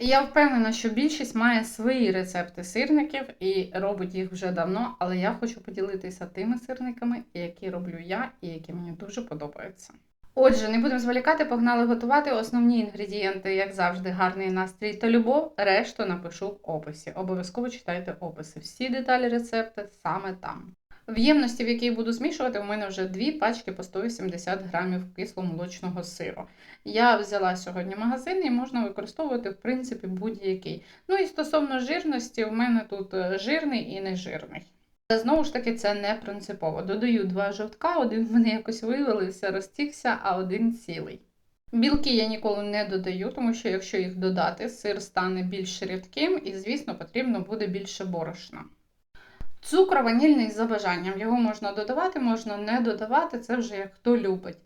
Я впевнена, що більшість має свої рецепти сирників і робить їх вже давно, але я хочу поділитися тими сирниками, які роблю я і які мені дуже подобаються. Отже, не будемо зволікати, погнали готувати основні інгредієнти, як завжди, гарний настрій та любов. Решту напишу в описі. Обов'язково читайте описи. Всі деталі рецепти саме там. В ємності, в якій буду змішувати, у мене вже дві пачки по 180 грамів кисломолочного сиру. Я взяла сьогодні магазин і можна використовувати, в принципі, будь-який. Ну і стосовно жирності, у мене тут е, жирний і нежирний. Але знову ж таки, це не принципово. Додаю два жовтка, один в мене якось вивалився, розтікся, а один цілий. Білки я ніколи не додаю, тому що якщо їх додати, сир стане більш рідким і, звісно, потрібно буде більше борошна. Цукор ванільний за бажанням. Його можна додавати, можна не додавати, це вже як хто любить.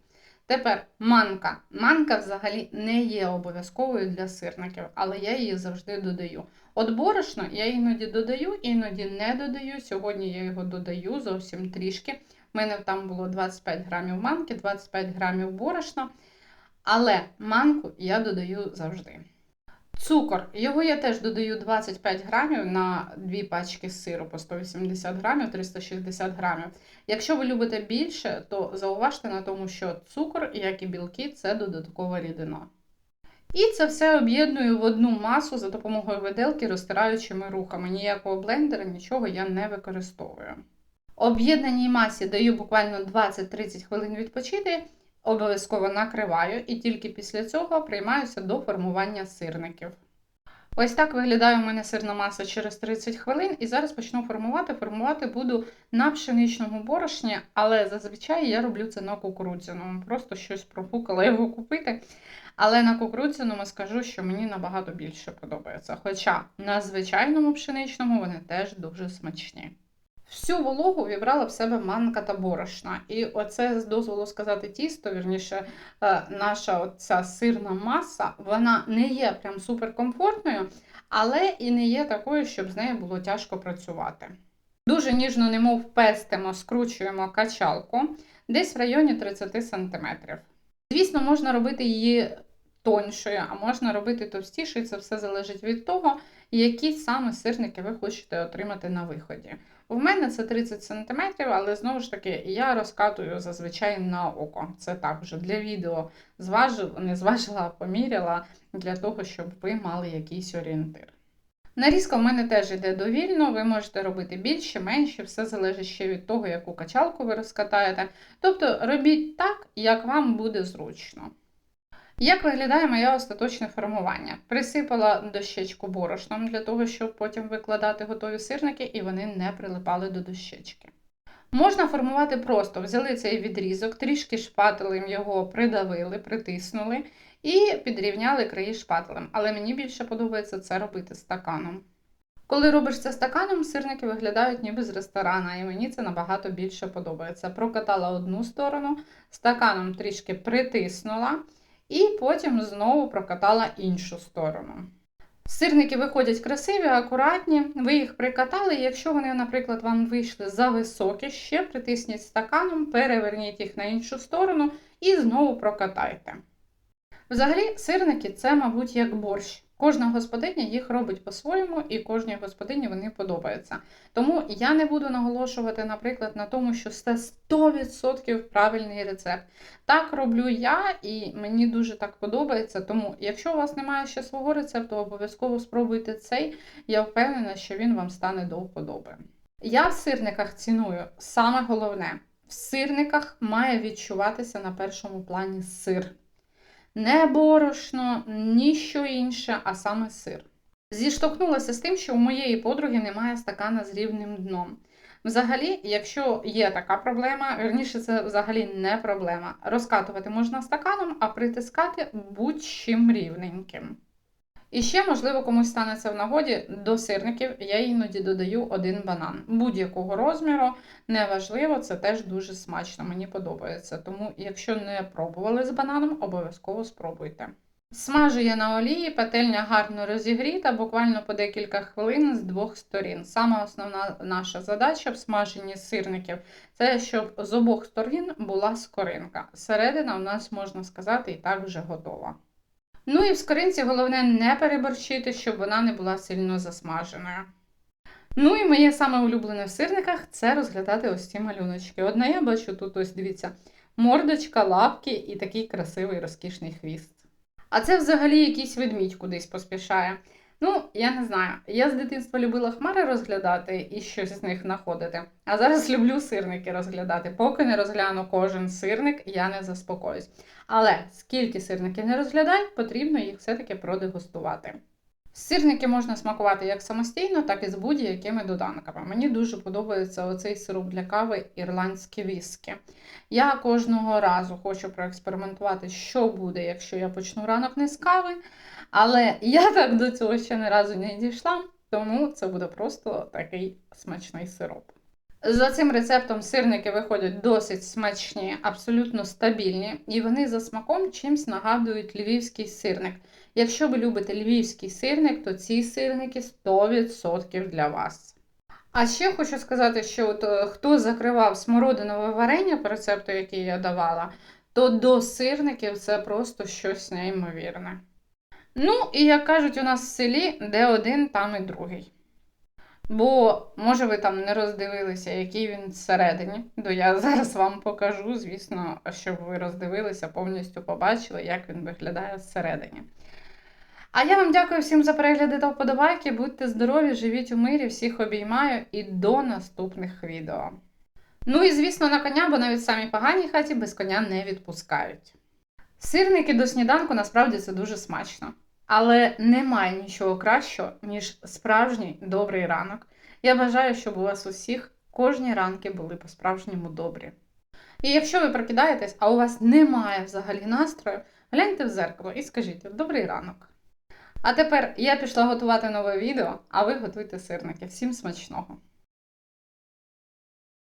Тепер манка. Манка взагалі не є обов'язковою для сирників, але я її завжди додаю. От борошно я іноді додаю, іноді не додаю. Сьогодні я його додаю зовсім трішки. У мене там було 25 грамів манки, 25 грамів борошна. Але манку я додаю завжди. Цукор. Його я теж додаю 25 грамів на дві пачки сиру по 180 грамів, 360 грамів. Якщо ви любите більше, то зауважте на тому, що цукор, як і білки, це додаткова рідина. І це все об'єдную в одну масу за допомогою виделки, розтираючими рухами. Ніякого блендера, нічого я не використовую. Об'єднаній масі даю буквально 20-30 хвилин відпочити, обов'язково накриваю і тільки після цього приймаюся до формування сирників. Ось так виглядає у мене сирна маса через 30 хвилин, і зараз почну формувати. Формувати буду на пшеничному борошні, але зазвичай я роблю це на кукурудзяному. Просто щось профукала його купити. Але на кукурудзяному скажу, що мені набагато більше подобається. Хоча на звичайному пшеничному вони теж дуже смачні. Всю вологу вібрала в себе манка та борошна. І оце, з дозволу сказати, тісто, вірніше, е, наша оця сирна маса, вона не є прям суперкомфортною, але і не є такою, щоб з нею було тяжко працювати. Дуже ніжно, немов пестимо, скручуємо качалку десь в районі 30 см. Звісно, можна робити її тоншою, а можна робити товстішою. Це все залежить від того, які саме сирники ви хочете отримати на виході. У мене це 30 см, але знову ж таки я розкатую зазвичай на око. Це так вже для відео зважила, не зважила, а поміряла для того, щоб ви мали якийсь орієнтир. Нарізка в мене теж йде довільно, ви можете робити більше, менше, все залежить ще від того, яку качалку ви розкатаєте. Тобто робіть так, як вам буде зручно. Як виглядає моє остаточне формування? Присипала дощечку борошном для того, щоб потім викладати готові сирники і вони не прилипали до дощечки. Можна формувати просто: взяли цей відрізок, трішки шпателем його придавили, притиснули і підрівняли краї шпателем. Але мені більше подобається це робити стаканом. Коли робиш це стаканом, сирники виглядають ніби з ресторана, і мені це набагато більше подобається. Прокатала одну сторону, стаканом трішки притиснула. І потім знову прокатала іншу сторону. Сирники виходять красиві, акуратні, ви їх прикатали, якщо вони, наприклад, вам вийшли за високі, ще притисніть стаканом, переверніть їх на іншу сторону і знову прокатайте. Взагалі, сирники це, мабуть, як борщ. Кожна господиня їх робить по-своєму, і кожній господині вони подобаються. Тому я не буду наголошувати, наприклад, на тому, що це 100% правильний рецепт. Так роблю я, і мені дуже так подобається. Тому, якщо у вас немає ще свого рецепту, обов'язково спробуйте цей. Я впевнена, що він вам стане до вподоби. Я в сирниках ціную саме головне: в сирниках має відчуватися на першому плані сир. Не борошно, ніщо інше, а саме сир. Зіштовхнулася з тим, що у моєї подруги немає стакана з рівним дном. Взагалі, якщо є така проблема, верніше, це взагалі не проблема. Розкатувати можна стаканом, а притискати будь-чим рівненьким. І ще, можливо, комусь станеться в нагоді до сирників, я іноді додаю один банан. Будь-якого розміру, неважливо, це теж дуже смачно, мені подобається. Тому, якщо не пробували з бананом, обов'язково спробуйте. Смажу я на олії, пательня гарно розігріта, буквально по декілька хвилин з двох сторін. Саме основна наша задача в смаженні сирників це щоб з обох сторін була скоринка. Середина у нас, можна сказати, і так вже готова. Ну і в скоринці головне не переборщити, щоб вона не була сильно засмаженою. Ну і моє саме улюблене в сирниках це розглядати ось ці малюночки. Одна я бачу тут, ось дивіться, мордочка, лапки і такий красивий розкішний хвіст. А це взагалі якийсь ведмідь кудись поспішає. Ну, я не знаю. Я з дитинства любила хмари розглядати і щось з них знаходити. А зараз люблю сирники розглядати. Поки не розгляну кожен сирник, я не заспокоюсь. Але скільки сирників не розглядай, потрібно їх все-таки продегустувати. Сирники можна смакувати як самостійно, так і з будь-якими доданками. Мені дуже подобається оцей сироп для кави ірландські віскі. Я кожного разу хочу проекспериментувати, що буде, якщо я почну ранок не з кави. Але я так до цього ще не разу не дійшла, тому це буде просто такий смачний сироп. За цим рецептом сирники виходять досить смачні, абсолютно стабільні, і вони за смаком чимсь нагадують львівський сирник. Якщо ви любите львівський сирник, то ці сирники 100% для вас. А ще хочу сказати, що от, е, хто закривав смородинове варення по рецепту, який я давала, то до сирників це просто щось неймовірне. Ну, і як кажуть у нас в селі, де один, там і другий. Бо, може, ви там не роздивилися, який він всередині, то я зараз вам покажу, звісно, щоб ви роздивилися, повністю побачили, як він виглядає всередині. А я вам дякую всім за перегляди та вподобайки. Будьте здорові, живіть у мирі, всіх обіймаю і до наступних відео. Ну і звісно, на коня, бо навіть самі погані хаті без коня не відпускають. Сирники до сніданку насправді це дуже смачно. Але немає нічого кращого, ніж справжній добрий ранок. Я бажаю, щоб у вас усіх кожні ранки були по-справжньому добрі. І якщо ви прокидаєтесь, а у вас немає взагалі настрою, гляньте в зеркало і скажіть добрий ранок. А тепер я пішла готувати нове відео, а ви готуйте сирники. Всім смачного!